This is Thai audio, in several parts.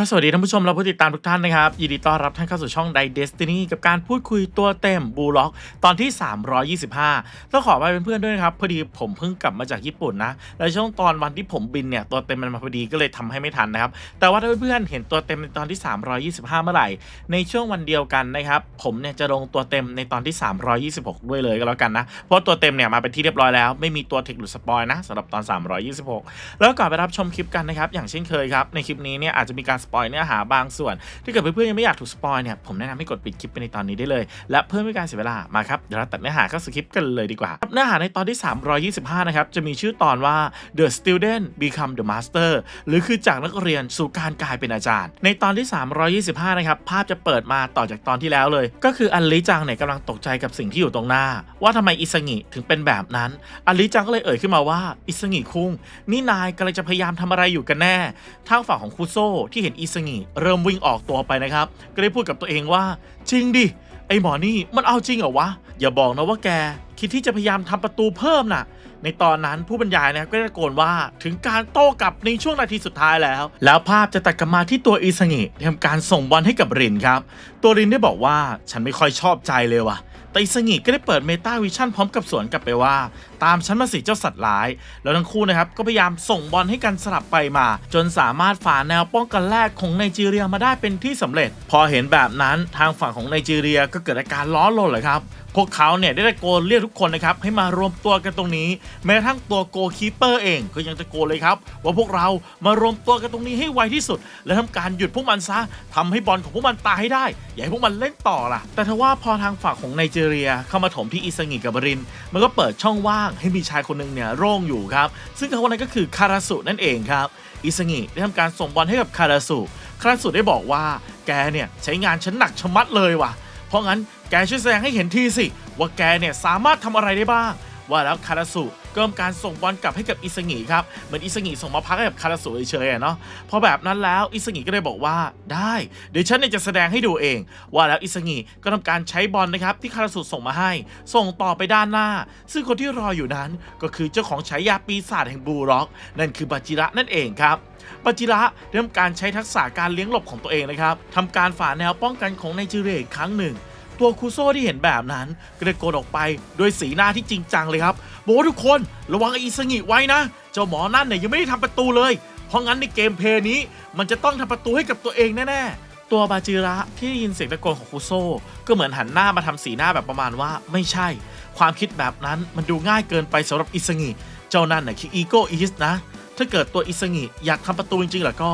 ก็สวัสดีท่านผู้ชมและผู้ติดตามทุกท่านนะครับ ยินดีต้อนรับท่านเข้าสู่ช่อง d ด Destiny กับการพูดคุยตัวเต็มบูล็อกตอนที่ 325 ต้องขอไปเป็นเพื่อนด้วยนะครับ พอดีผมเพิ่งกลับมาจากญี่ปุ่นนะ และช่วงตอนวันที่ผมบินเนี่ย ตัวเต็มมันมาพอดีก็เลยทำให้ไม่ทันนะครับ แต่ว่าถ้าเพื่อนๆเห็นตัวเต็มในตอนที่ 325 เมื่อไหร่ ในช่วงวันเดียวกันนะครับ ผมเนี่ยจะลงตัวเต็มในตอนที่ 326 ด้วยเลยก็แล้วกันนะเพราะตัวเต็มเนี่ยมาเป็นที่เรียบร้อยแล้วไม่มีตัวเทคหรือสปอยนะสำหรับตอน 326 แล้วก่อนไปรับชมคลิปกันนะครับอย่างเช่นเคยครับในคลิปนี้เนี่ยอาจจะมีการสปอยเนื้อหาบางส่วน ถ้าเกิดเพื่อนๆยังไม่อยากถูกสปอยเนี่ยผมแนะนำให้กดปิดคลิปไปในตอนนี้ได้เลย และเพื่อไม่การเสียเวลามาครับเดี๋ยวเราตัดเนื้อหาเข้าสู่คลิปกันเลยดีกว่าเนื้อหาในตอนที่ 325 นะครับจะมีชื่อตอนว่า The Student Become the Master หรือคือจากนักเรียนสู่การกลายเป็นอาจารย์ ในตอนที่ 325 นะครับภาพจะเปิดมาต่อจากตอนที่แล้วเลย ก็คืออันลิจังเนี่ยกำลังตกใจกับสิ่งที่อยู่ตรงหน้า ว่าทำไมอิสงิถึงเป็นแบบนั้นอันลิจังก็เลยเอ่ยขึ้นมาว่าอิสงิคุงนี่นายกำลังจะพยายามทำอะไรอยู่กันแน่ทางฝั่งของคุโซที่เห็นอิสงิเริ่มวิ่งออกตัวไปนะครับ ก็ได้พูดกับตัวเองว่า จริงดิ ไอหมอนี่มันเอาจริงเหรอวะ อย่าบอกนะว่าแก คิดที่จะพยายามทำประตูเพิ่มน่ะ ในตอนนั้นผู้บรรยายนะครับก็ได้ตะโกนว่าถึงการโต้กลับในช่วงนาทีสุดท้ายแล้ว แล้วภาพจะตัดกลับมาที่ตัวอิสงิทำการส่งบอลให้กับรินครับ ตัวรินได้บอกว่าฉันไม่ค่อยชอบใจเลยว่ะ แต่อิสงิก็ได้เปิดเมตาวิชั่นพร้อมกับสวนกลับไปว่า ตามฉันมาสิเจ้าสัตว์ร้าย แล้วทั้งคู่นะครับก็พยายามส่งบอลให้กันสลับไปมา จนสามารถฝ่าแนวป้องกันแรกของไนจีเรียมาได้เป็นที่สำเร็จ พอเห็นแบบนั้นทางฝั่งของไนจีเรียก็เกิดอาการล้อหล่นเลยครับพวกเขาเนี่ยได้ตะโกนเรียกทุกคนนะครับให้มารวมตัวกันตรงนี้ แม้กระทั่งตัวโกคีเปอร์เองก็ยังตะโกนเลยครับ ว่าพวกเรามารวมตัวกันตรงนี้ให้ไวที่สุด และทำการหยุดพวกมันซะทำให้บอลของพวกมันตายให้ได้ อย่าให้พวกมันเล่นต่อล่ะ แต่ทว่าพอทางฝั่งของไนจีเรียเข้ามาถมที่อิสงิกับบริน มันก็เปิดช่องว่างให้มีชายคนหนึ่งเนี่ยโร่งอยู่ครับ ซึ่งเขาคนนั้นก็คือคาราสุนั่นเองครับ อิสงิได้ทำการส่งบอลให้กับคาราสุคาราสุได้บอกว่าแกเนี่ยใช้งานฉันหนักชะมัดเลยว่ะ เพราะงั้นแกช่วยแสดงให้เห็นทีสิว่าแกเนี่ยสามารถทำอะไรได้บ้าง ว่าแล้วคาราสุเก็ทำการส่งบอลกลับให้กับอิสงิครับเหมือนอิสงิส่งมาพักให้กับคาราสุเฉยๆเนาะพอแบบนั้นแล้วอิสงิก็เลยบอกว่าได้เดี๋ยวฉันเนี่ยจะแสดงให้ดูเอง ว่าแล้วอิสงิก็ทำการใช้บอลนะครับที่คาราสุส่งมาให้ ส่งต่อไปด้านหน้า ซึ่งคนที่รออยู่นั้นก็คือเจ้าของฉายาปีศาจแห่งบูร็อก นั่นคือบาจิระนั่นเองครับปาจิระได้ทำการใช้ทักษะการเลี้ยงหลบของตัวเองนะครับทำการฝ่าแนวป้องกันของไนจีเรียอีกครั้งหนึ่ง ตัวคูโซ่ที่เห็นแบบนั้นก็ได้โกนออกไปโดยสีหน้าที่จริงจังเลยครับบอกว่าทุกคนระวังไอ้อิสงิไว้นะ เจ้าหมอนั่นเนี่ยยังไม่ได้ทำประตูเลย เพราะงั้นในเกมเพย์นี้ มันจะต้องทำประตูให้กับตัวเองแน่ๆ ตัวบาจิระที่ได้ยินเสียงตะโกนของคูโซ่ก็เหมือนหันหน้ามาทำสีหน้าแบบประมาณว่าไม่ใช่ ความคิดแบบนั้นมันดูง่ายเกินไปสำหรับอิสงิเจ้านั่นน่ะคืออีโกอีสนะถ้าเกิดตัวอิสงิอยากทำประตูจริงๆล่ะก็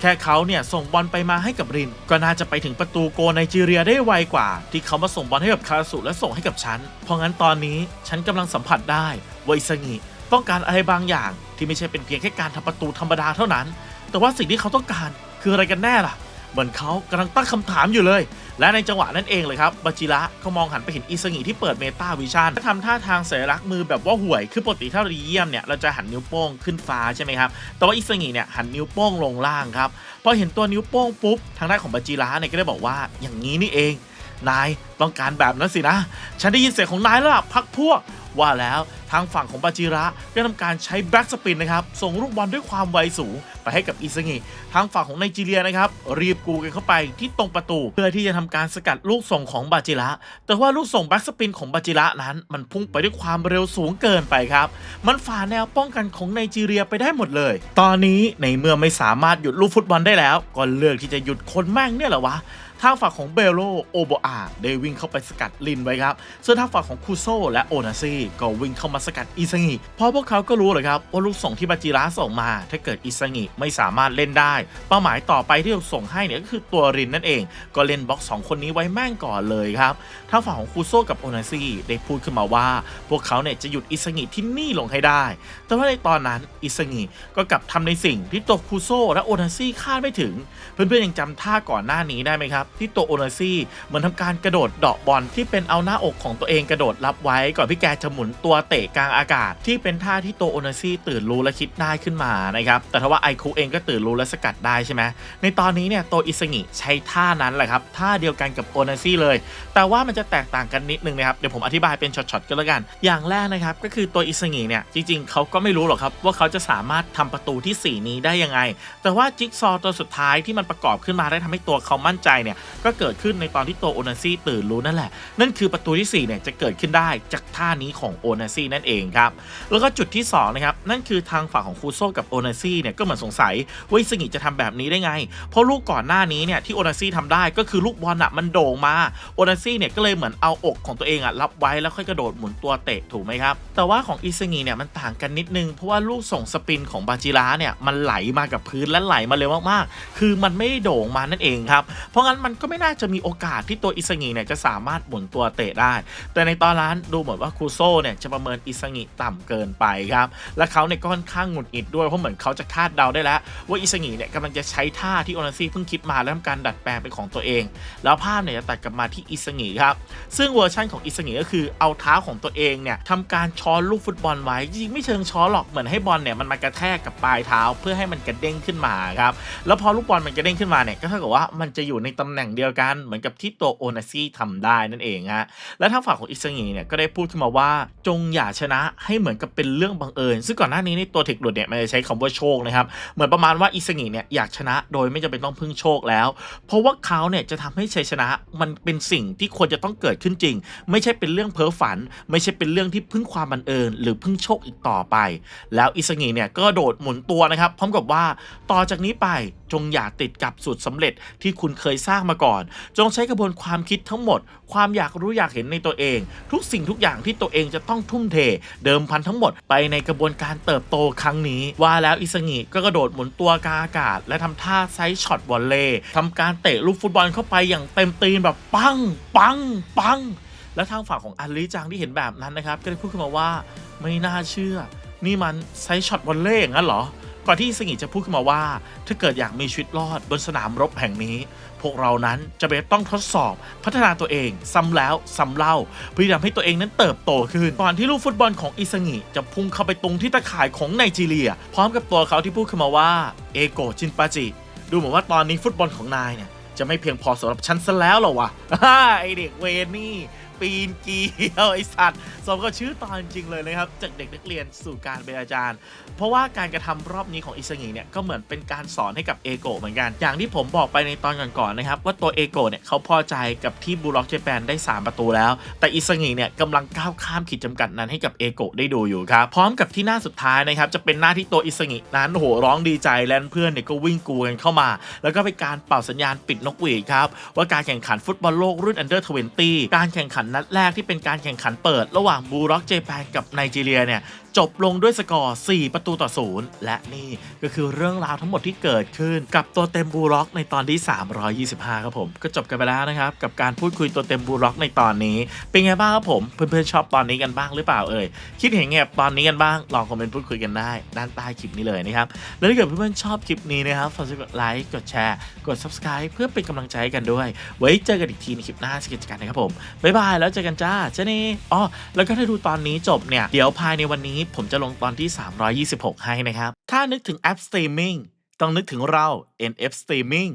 แค่เขาเนี่ยส่งบอลไปมาให้กับริน ก็น่าจะไปถึงประตูโกไนจีเรียได้ไวกว่า ที่เขามาส่งบอลให้กับคาสุและส่งให้กับฉัน เพราะงั้นตอนนี้ฉันกำลังสัมผัสได้ว่าอิสงิต้องการอะไรบางอย่าง ที่ไม่ใช่เป็นเพียงแค่การทำประตูธรรมดาเท่านั้น แต่ว่าสิ่งที่เขาต้องการคืออะไรกันแน่ล่ะ เหมือนเขากำลังตั้งคำถามอยู่เลย และในจังหวะนั้นเองเลยครับบาจิระเขามองหันไปเห็นอิสงิที่เปิดเมตาวิชั่นทำท่าทางสัญลักษณ์มือแบบว่าห่วย คือปกติถ้าเราเยี่ยมเนี่ยเราจะหันนิ้วโป้งขึ้นฟ้าใช่ไหมครับ แต่ว่าอิสงิเนี่ยหันนิ้วโป้งลงล่างครับพอเห็นตัวนิ้วโป้งปุ๊บทางด้านของบาจิระเนี่ยก็ได้บอกว่า อย่างนี้นี่เอง นายต้องการแบบนั้นสินะ ฉันได้ยินเสียงของนายแล้วล่ะพักพวกว่าแล้ว ทางฝั่งของบาจิระก็ทำการใช้แบ็กสปินนะครับ ส่งลูกบอลด้วยความไวสูง ไปให้กับอิซงิทางฝั่งของไนจีเรียนะครับ รีบกูกันเข้าไปที่ตรงประตู เพื่อที่จะทำการสกัดลูกส่งของบาจิระแต่ว่าลูกส่งแบ็กสปินของบาจิระนั้น มันพุ่งไปด้วยความเร็วสูงเกินไปครับ มันฝ่าแนวป้องกันของไนจีเรียไปได้หมดเลย ตอนนี้ในเมื่อไม่สามารถหยุดลูกฟุตบอลได้แล้ว ก็เลือกที่จะหยุดคนแม่งเนี่ยหรอวะทางฝั่งของเบโลโอโบอาได้วิ่งเข้าไปสกัดลินไว้ครับส่วนทางฝั่งของคูโซและโอนาซีก็วิ่งเข้ามาสกัดอิซงิเพราะพวกเขาก็รู้เลยครับว่าลูกส่งที่บาจิระส่งมา ถ้าเกิดอิซงิไม่สามารถเล่นได้ เป้าหมายต่อไปที่ถูกส่งให้เนี่ยก็คือตัวรินนั่นเอง ก็เล่นบล็อกสองคนนี้ไว้แม่งก่อนเลยครับทางฝั่งของคูโซกับโอนาซีได้พูดขึ้นมาว่า พวกเขาเนี่ยจะหยุดอิซงิที่นี่ลงให้ได้ แต่ว่าในตอนนั้นอิซงิก็กลับทำในสิ่งที่ตัวคูโซและโอนาซีคาดไม่ถึง เพื่อนๆยังจำท่าก่อนหน้านี้ได้ไหมครับ ที่ตัวโอนาซี่เหมือนทำการกระโดดเดาะบอลที่เป็นเอาหน้าอกของตัวเองกระโดดรับไว้ก่อนพี่แกจะหมุนตัวเตะกลางอากาศ ที่เป็นท่าที่โตโอนาซี่ตื่นรู้และคิดได้ขึ้นมานะครับแต่ถ้าว่าไอคุเองก็ตื่นรู้และสกัดได้ใช่ไหมในตอนนี้เนี่ยโตอิสงิใช้ท่านั้นแหละครับท่าเดียวกันกับโอนาซี่เลย แต่ว่ามันจะแตกต่างกันนิดนึงนะครับเดี๋ยวผมอธิบายเป็นช็อตๆกันแล้วกัน อย่างแรกนะครับก็คือตัวอิสงิเนี่ยจริง ๆเขาก็ไม่รู้หรอกครับว่าเขาจะสามารถทำประตูที่ 4 นี้ได้ยังไง แต่ว่าจิ๊กซอว์ตัวสุดท้ายที่มันประกอบขึ้นมาได้ทำให้ตัวเขามั่นใจเนี่ยก็เกิดขึ้นในตอนที่ตัวโอนาซี่ตื่นรู้นั่นแหละนั่นคือประตูที่4เนี่ยจะเกิดขึ้นได้จากท่านี้ของโอนาซี่นั่นเองครับแล้วก็จุดที่สองนะครับนั่นคือทางฝั่งของคูโซกับโอนาซี่เนี่ยก็เหมือนสงสัยว่าอิสงิจะทำแบบนี้ได้ไง เพราะลูกก่อนหน้านี้เนี่ยที่โอนาซี่ทำได้ก็คือลูกบอลอะมันโด่งมาโอนาซี่เนี่ยก็เลยเหมือนเอาอกของตัวเองอะรับไว้แล้วค่อยกระโดดหมุนตัวเตะถูกไหมครับแต่ว่าของอิสงิเนี่ยมันต่างกันนิดนึงเพราะว่าลูกส่งสปินของบาจิระเนี่ยมันไหลมากับพื้นและไหลมาเร็วมากๆ คือมันไม่โด่งมานั่นเองครับเพราะงั้นมันก็ไม่น่าจะมีโอกาสที่ตัวอิสงิเนี่ยจะสามารถหมุนตัวเตะได้ แต่ในตอนนั้นดูเหมือนว่าคูโซเนี่ยจะประเมินอิิสงิต่ำเกินไปครับ และเขาเนี่ยก็ค่อนข้างหงุดหงิดด้วย เพราะเหมือนเขาจะคาดเดาได้แล้ว ว่าอิสงิเนี่ยกำลังจะใช้ท่าที่โอนาซี่เพิ่งคิดมาแล้วทำการดัดแปลงเป็นของตัวเอง แล้วภาพเนี่ยจะตัดกลับมาที่อิสงิครับ ซึ่งเวอร์ชั่นของอิสงิก็คือเอาเท้าของตัวเองเนี่ยทำการช้อนลูกฟุตบอลไว้จริงไม่เชิงช้อนหรอกเหมือนให้บอลเนี่ยมันมากระแทกกับปลายเท้าเพื่อให้มันกระเด้งขึ้นมาครับแล้วพอลูกบอลมันกระเด้งขึ้นมาเนี่ยก็เท่ากับว่ามันจะอยู่ในตำแหน่งเดียวกันเหมือนกับที่ตัวโอนาซี่ทำได้นั่นเองฮะและทางฝั่งของอิสงิเนี่ยก็ได้พูดขึ้นมาว่าจงอย่าชนะให้เหมือนกับเป็นเรื่องบังเอิญ ซึ่งก่อนหน้านี้ในตัวเทคหลุดเนี่ยมันจะใช้คำว่าโชคนะครับ เหมือนประมาณว่าอิสงิเนี่ยอยากชนะโดยไม่จำเป็นต้องพึ่งโชคแล้ว เพราะว่าเขาเนี่ยจะทำให้ชัยชนะมันเป็นสิ่งที่ควรจะต้องเกิดขึ้นจริง ไม่ใช่เป็นเรื่องเพ้อฝัน ไม่ใช่เป็นเรื่องที่พึ่งความบังเอิญ หรือพึ่งโชคอีกต่อไป แล้วอิสงิเนี่ยก็โดดหมุนตัวนะครับพร้อมกับว่าต่อจากนี้ไป จงอย่าติดกับสูตรสำเร็จที่คุณเคยสร้างมาก่อน จงใช้กระบวนความคิดทั้งหมด ความอยากรู้อยากเห็นในตัวเอง ทุกสิ่งทุกอย่างที่ตัวเองจะต้องทุ่มเท เดิมพันทั้งหมดไปในกระบวนการเติบโตครั้งนี้ ว่าแล้วอิสงิก็กระโดดหมุนตัวกาอากาศ และทำท่าไซส์ช็อตวอลเล่ทำการเตะลูกฟุตบอลเข้าไปอย่างเต็มตีนแบบปังปังปังและทางฝั่งของอันลีจังที่เห็นแบบนั้นนะครับ ก็ได้พูดขึ้นมาว่าไม่น่าเชื่อ นี่มันไซส์ช็อตวอลเล่อย่างนั้นเหรอ ก่อนที่สงิจะพูดขึ้นมาว่า ถ้าเกิดอยากมีชีวิตรอดบนสนามรบแห่งนี้ พวกเรานั้นจะเป็นต้องทดสอบพัฒนาตัวเองซ้ำแล้วซ้ำเล่าเพื่อทำให้ตัวเองนั้นเติบโตขึ้นก่อนที่ลูกฟุตบอลของอิสงิจะพุ่งเข้าไปตรงที่ตะข่ายของไนจีเรีย พร้อมกับตัวเขาที่พูดขึ้นมาว่าเอโกจินปาจิดูเหมือนว่าตอนนี้ฟุตบอลของนายเนี่ยจะไม่เพียงพอสำหรับฉันซะแล้วหรอวะไอเด็กเวนนี่ ปีนเกลียวไอสัตว์สมกับชื่อตอนจริงเลยนะครับ จากเด็กนักเรียนสู่การเป็นอาจารย์ เพราะว่าการกระทำรอบนี้ของอิสงิเนี่ยก็เหมือนเป็นการสอนให้กับเอโกเหมือนกัน อย่างที่ผมบอกไปในตอนก่อนๆนะครับ ว่าตัวเอโกเนี่ยเขาพอใจกับที่บูล็อกเจแปนได้ 3 ประตูแล้ว แต่อิสงิเนี่ยกำลังก้าวข้ามขีดจำกัดนั้นให้กับเอโกได้ดูอยู่ครับพร้อมกับที่หน้าสุดท้ายนะครับจะเป็นหน้าที่ตัวอิสงินั้นโหร้องดีใจและเพื่อนเนี่ยก็วิ่งกูกันเข้ามา แล้วก็เป็นการเป่าสัญญาณปิดนกหวีดครับว่าการแข่งขันฟุตบอลโลกรุ่นอันเดอร์20การแข่งขันนัดแรกที่เป็นการแข่งขันเปิด ระหว่างบูร็อกเจแปนกับไนจีเรียเนี่ยจบลงด้วยสกอร์ 4 ประตูต่อศูนย์และนี่ก็คือเรื่องราวทั้งหมดที่เกิดขึ้น กับตัวเต็มบูร็อกในตอนที่ 325 ครับผม ก็จบกันไปแล้วนะครับ กับการพูดคุยตัวเต็มบูร็อกในตอนนี้ เป็นไงบ้างครับผม เพื่อนๆชอบตอนนี้กันบ้างหรือเปล่าเอ่ย คิดเห็นไงกับตอนนี้กันบ้าง ลองคอมเมนต์พูดคุยกันได้ด้านใต้คลิปนี้เลยนะครับ แล้วถ้าเกิดเพื่อนๆชอบคลิปนี้นะครับฝากกดไลค์ กดแชร์ กด subscribe เพื่อเป็นกำลังใจกันด้วย ไว้เจอกันอีกทีในคลิปหน้าสกิจการนะครับผมบ๊ายบายแล้วเจอกันจ้าเจนี่อ๋อแล้วก็ถ้าดูตอนนี้จบเนี่ยเดี๋ยวภายในวันนี้ผมจะลงตอนที่ 326 ให้นะครับ ถ้านึกถึงแอปสตรีมมิ่งต้องนึกถึงเรา NF Streaming